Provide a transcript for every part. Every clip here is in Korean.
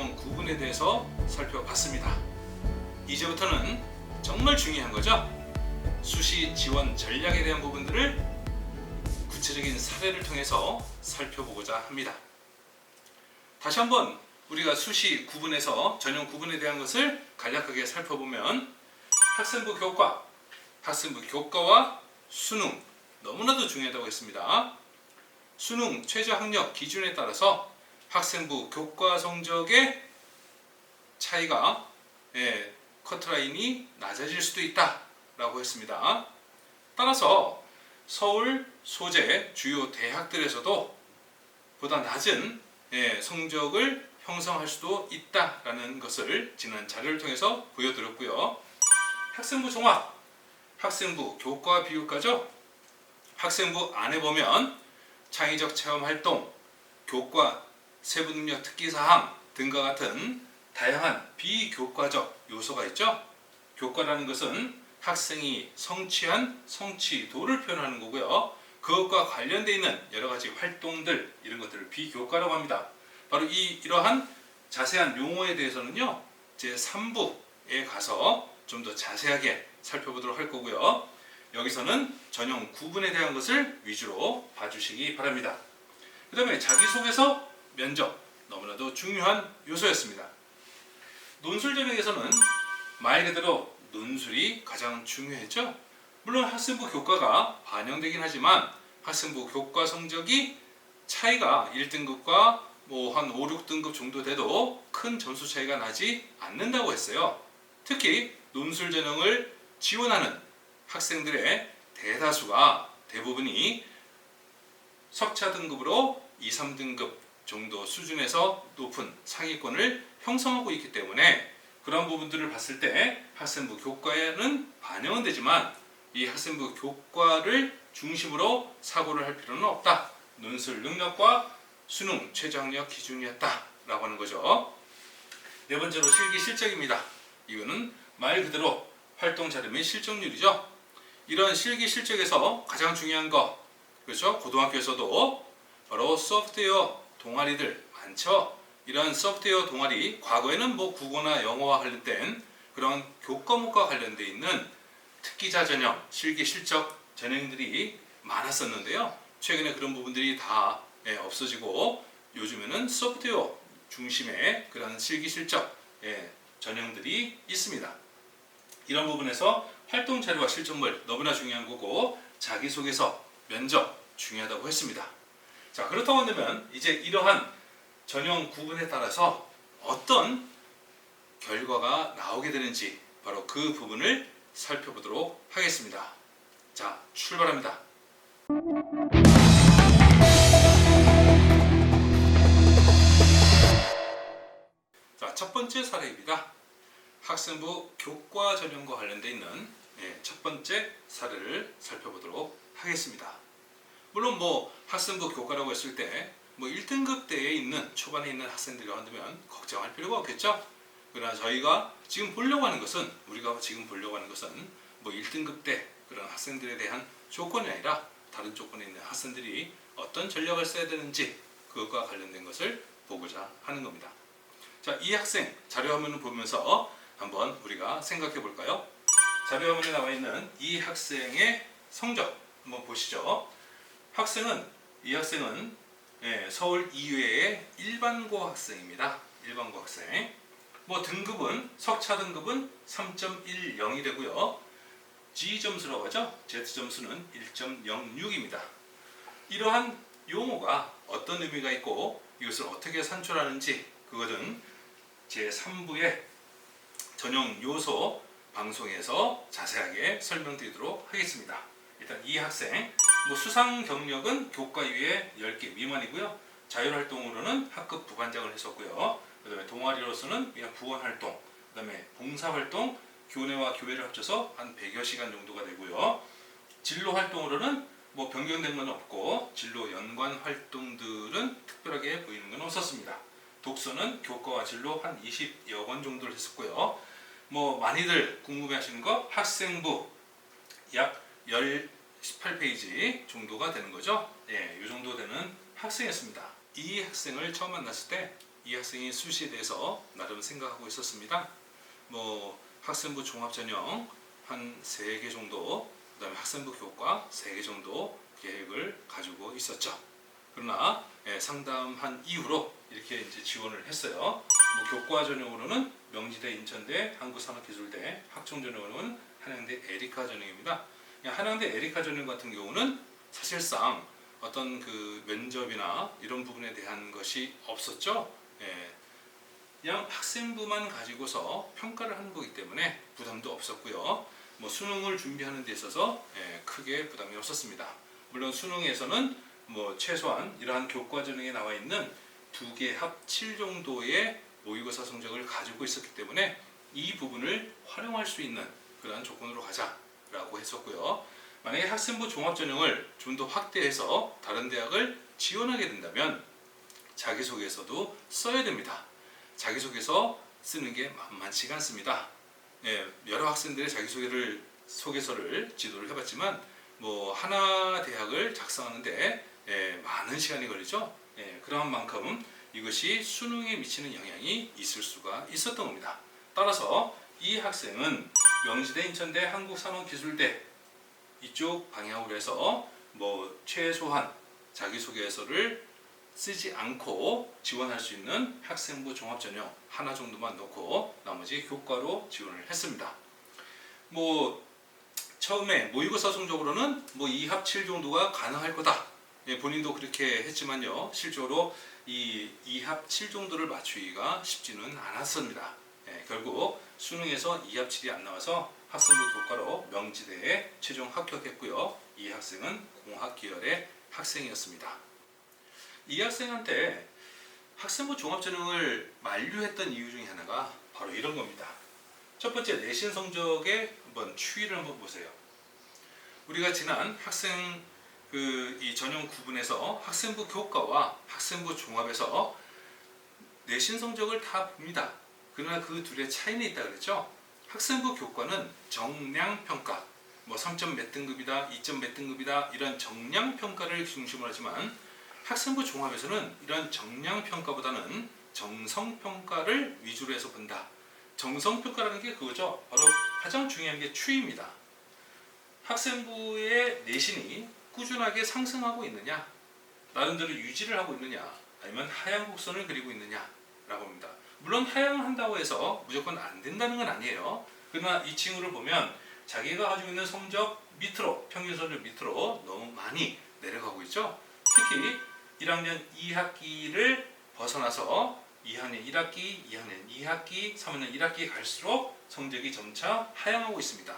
전용 구분에 대해서 살펴봤습니다. 이제부터는 정말 중요한 거죠. 수시 지원 전략에 대한 부분들을 구체적인 사례를 통해서 살펴보고자 합니다. 다시 한번 우리가 수시 구분에서 전용 구분에 대한 것을 간략하게 살펴보면 학생부 교과, 학생부 교과와 수능 너무나도 중요하다고 했습니다. 수능 최저 학력 기준에 따라서 학생부 교과 성적의 차이가 예, 커트라인이 낮아질 수도 있다라고 했습니다. 따라서 서울 소재 주요 대학들에서도 보다 낮은 예, 성적을 형성할 수도 있다라는 것을 지난 자료를 통해서 보여드렸고요. 학생부 종합, 학생부 교과 비교과죠. 학생부 안에 보면 창의적 체험 활동, 교과, 세부 능력 특기 사항 등과 같은 다양한 비교과적 요소가 있죠. 교과라는 것은 학생이 성취한 성취도를 표현하는 거고요. 그것과 관련되어 있는 여러 가지 활동들 이런 것들을 비교과라고 합니다. 바로 이 이러한 자세한 용어에 대해서는요. 제 3부에 가서 좀 더 자세하게 살펴보도록 할 거고요. 여기서는 전용 구분에 대한 것을 위주로 봐주시기 바랍니다. 그 다음에 자기소개서 면접 너무나도 중요한 요소였습니다. 논술 전형에서는 말 그대로 논술이 가장 중요했죠. 물론 학생부 교과가 반영되긴 하지만 학생부 교과 성적이 차이가 1등급과 뭐 한 5, 6등급 정도 돼도 큰 점수 차이가 나지 않는다고 했어요. 특히 논술 전형을 지원하는 학생들의 대다수가 대부분이 석차 등급으로 2, 3등급 정도 수준에서 높은 상위권을 형성하고 있기 때문에 그런 부분들을 봤을 때 학생부 교과에는 반영은 되지만 이 학생부 교과를 중심으로 사고를 할 필요는 없다. 논술 능력과 수능 최저학력 기준이었다라고 하는 거죠. 네 번째로 실기 실적입니다. 이거는 말 그대로 활동 자료 및 실적률이죠. 이런 실기 실적에서 가장 중요한 거 그렇죠? 고등학교에서도 바로 소프트웨어 동아리들 많죠. 이런 소프트웨어 동아리 과거에는 뭐 국어나 영어와 관련된 그런 교과목과 관련돼 있는 특기자 전형 실기 실적 전형들이 많았었는데요. 최근에 그런 부분들이 다 예, 없어지고 요즘에는 소프트웨어 중심의 그런 실기 실적 예, 전형들이 있습니다. 이런 부분에서 활동 자료와 실전물 너무나 중요한 거고 자기소개서 면접 중요하다고 했습니다. 자 그렇다고 한다면 이제 이러한 전형 구분에 따라서 어떤 결과가 나오게 되는지 바로 그 부분을 살펴보도록 하겠습니다. 자 출발합니다. 자, 첫 번째 사례입니다. 학생부 교과 전형과 관련돼 있는 예, 첫 번째 사례를 살펴보도록 하겠습니다. 물론 뭐 학생부 교과라고 했을 때 뭐 1등급 대에 있는 초반에 있는 학생들이라 한다면 걱정할 필요가 없겠죠. 그러나 저희가 지금 보려고 하는 것은 우리가 지금 보려고 하는 것은 뭐 1등급 대 그런 학생들에 대한 조건이 아니라 다른 조건에 있는 학생들이 어떤 전략을 써야 되는지 그것과 관련된 것을 보고자 하는 겁니다. 자, 이 학생 자료 화면을 보면서 한번 우리가 생각해 볼까요? 자료 화면에 나와 있는 이 학생의 성적 한번 보시죠. 학생은 이 학생은 예, 서울 이외의 일반고 학생입니다. 일반고 학생. 뭐 등급은 석차 등급은 3.10이 되고요. G 점수라고 하죠. Z 점수는 1.06입니다. 이러한 용어가 어떤 의미가 있고 이것을 어떻게 산출하는지 그것은 제 3부의 전용 요소 방송에서 자세하게 설명드리도록 하겠습니다. 일단 이 학생 뭐 수상 경력은 교과 이외에 10개 미만이고요. 자율 활동으로는 학급 부반장을 했었고요. 그 다음에 동아리로서는 그냥 부원 활동, 그 다음에 봉사 활동, 교내와 교회를 합쳐서 한 100여 시간 정도가 되고요. 진로 활동으로는 뭐 변경된 건 없고 진로 연관 활동들은 특별하게 보이는 건 없었습니다. 독서는 교과와 진로 한 20여 권 정도를 했었고요. 뭐 많이들 궁금해하시는 거 학생부 약 10, 18페이지 정도가 되는 거죠. 예, 이 정도 되는 학생이었습니다. 이 학생을 처음 만났을 때 이 학생이 수시에 대해서 나름 생각하고 있었습니다. 뭐 학생부 종합전형 한세개 정도, 그 다음에 학생부 교과 세개 정도 계획을 가지고 있었죠. 그러나 예, 상담한 이후로 이렇게 이제 지원을 했어요. 뭐 교과 전형으로는 명지대, 인천대, 한국산업기술대, 학종 전형으로는 한양대 에리카 전형입니다. 한양대 에리카 전형 같은 경우는 사실상 어떤 그 면접이나 이런 부분에 대한 것이 없었죠. 예. 그냥 학생부만 가지고서 평가를 하는 거기 때문에 부담도 없었고요. 뭐 수능을 준비하는 데 있어서 예, 크게 부담이 없었습니다. 물론 수능에서는 뭐 최소한 이러한 교과 전형에 나와 있는 두 개 합 7 정도의 모의고사 성적을 가지고 있었기 때문에 이 부분을 활용할 수 있는 그러한 조건으로 가자 라고 했었고요. 만약에 학생부 종합 전형을 좀 더 확대해서 다른 대학을 지원하게 된다면 자기소개서도 써야 됩니다. 자기소개서 쓰는 게 만만치가 않습니다. 예, 여러 학생들의 자기소개를 소개서를 지도를 해봤지만 뭐 하나 대학을 작성하는데 예, 많은 시간이 걸리죠. 예, 그러한 만큼 이것이 수능에 미치는 영향이 있을 수가 있었던 겁니다. 따라서 이 학생은 명지대, 인천대, 한국산업기술대 이쪽 방향으로 해서 뭐 최소한 자기소개서를 쓰지 않고 지원할 수 있는 학생부 종합전형 하나 정도만 넣고 나머지 교과로 지원을 했습니다. 뭐 처음에 모의고사 성적으로는 뭐 2합 7 정도가 가능할 거다. 예, 본인도 그렇게 했지만요. 실제로 이 2합 7 정도를 맞추기가 쉽지는 않았습니다. 예, 결국 수능에서 2합 7이 안 나와서 학생부 교과로 명지대에 최종 합격했고요. 이 학생은 공학 계열의 학생이었습니다. 이 학생한테 학생부 종합전형을 만류했던 이유 중에 하나가 바로 이런 겁니다. 첫 번째 내신 성적의 한번 추이를 한번 보세요. 우리가 지난 학생 그 이 전형 구분에서 학생부 교과와 학생부 종합에서 내신 성적을 다 봅니다. 그러나 그 둘의 차이는 있다 그랬죠. 학생부 교과는 정량 평가, 뭐 3점 몇 등급이다, 2점 몇 등급이다 이런 정량 평가를 중심으로 하지만 학생부 종합에서는 이런 정량 평가보다는 정성 평가를 위주로 해서 본다. 정성 평가라는 게 그거죠. 바로 가장 중요한 게 추이입니다. 학생부의 내신이 꾸준하게 상승하고 있느냐, 나름대로 유지를 하고 있느냐, 아니면 하향 곡선을 그리고 있느냐라고 합니다. 물론 하향한다고 해서 무조건 안 된다는 건 아니에요. 그러나 이 친구를 보면 자기가 가지고 있는 성적 밑으로 평균 성적 밑으로 너무 많이 내려가고 있죠. 특히 1학년 2학기를 벗어나서 2학년 1학기, 2학년 2학기, 3학년 1학기 갈수록 성적이 점차 하향하고 있습니다.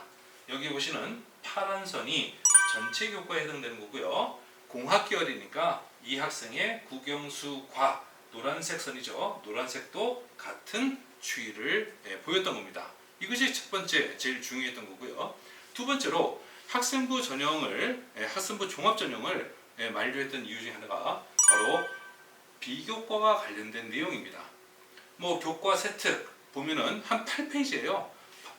여기 보시는 파란 선이 전체 교과에 해당되는 거고요. 공학 계열이니까 이 학생의 국영수과 노란색 선이죠. 노란색도 같은 추이를 예, 보였던 겁니다. 이것이 첫 번째 제일 중요했던 거고요. 두 번째로 학생부 전형을 예, 학생부 종합 전형을 예, 만류했던 이유 중에 하나가 바로 비교과와 관련된 내용입니다. 뭐 교과 세특 보면은 한 8페이지예요.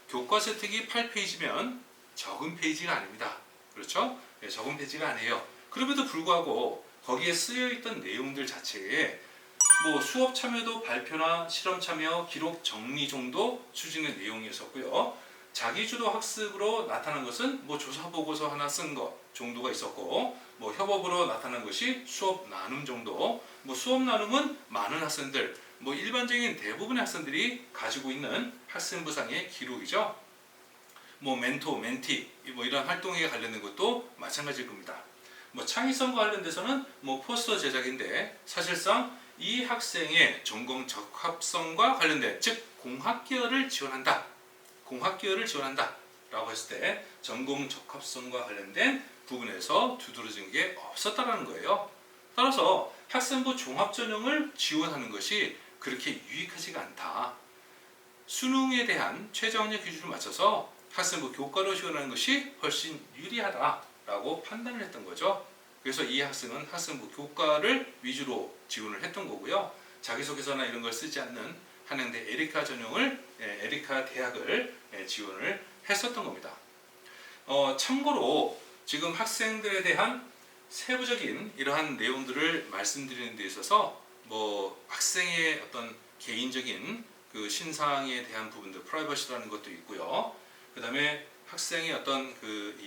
교과 세특이 8페이지면 적은 페이지가 아닙니다. 그렇죠? 네, 적은 페이지가 아니에요. 그럼에도 불구하고 거기에 쓰여 있던 내용들 자체에 뭐 수업 참여도 발표나 실험 참여, 기록 정리 정도 수준의 내용이었었고요. 자기주도 학습으로 나타난 것은 뭐 조사 보고서 하나 쓴 것 정도가 있었고 뭐 협업으로 나타난 것이 수업 나눔 정도 뭐 수업 나눔은 많은 학생들 뭐 일반적인 대부분의 학생들이 가지고 있는 학생부상의 기록이죠 뭐 멘토 멘티 뭐 이런 활동에 관련된 것도 마찬가지일 겁니다 뭐 창의성과 관련돼서는 뭐 포스터 제작인데 사실상 이 학생의 전공 적합성과 관련된 즉 공학 계열을 지원한다 공학 계열을 지원한다 라고 했을 때 전공 적합성과 관련된 부분에서 두드러진 게 없었다라는 거예요. 따라서 학생부 종합전형을 지원하는 것이 그렇게 유익하지가 않다. 수능에 대한 최저학력 기준을 맞춰서 학생부 교과로 지원하는 것이 훨씬 유리하다라고 판단을 했던 거죠. 그래서 이 학생은 학생부 교과를 위주로 지원을 했던 거고요. 자기소개서나 이런 걸 쓰지 않는 한양대 에리카 전형을 예, 에리카 대학을 예, 지원을 했었던 겁니다. 어, 참고로 지금 학생들에 대한 세부적인 이러한 내용들을 말씀드리는 데 있어서 뭐 학생의 어떤 개인적인 그 신상에 대한 부분들 프라이버시라는 것도 있고요. 그다음에 학생의 어떤 그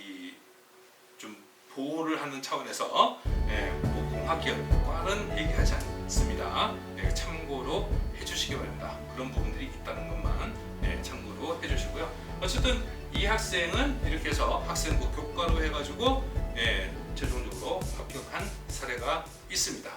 보호를 하는 차원에서 예, 뭐 공학기업과는 얘기하지 않습니다. 예, 참고로 해주시기 바랍니다. 그런 부분들이 있다는 것만 예, 참고로 해주시고요. 어쨌든 이 학생은 이렇게 해서 학생부 교과로 해가지고 예, 최종적으로 합격한 사례가 있습니다.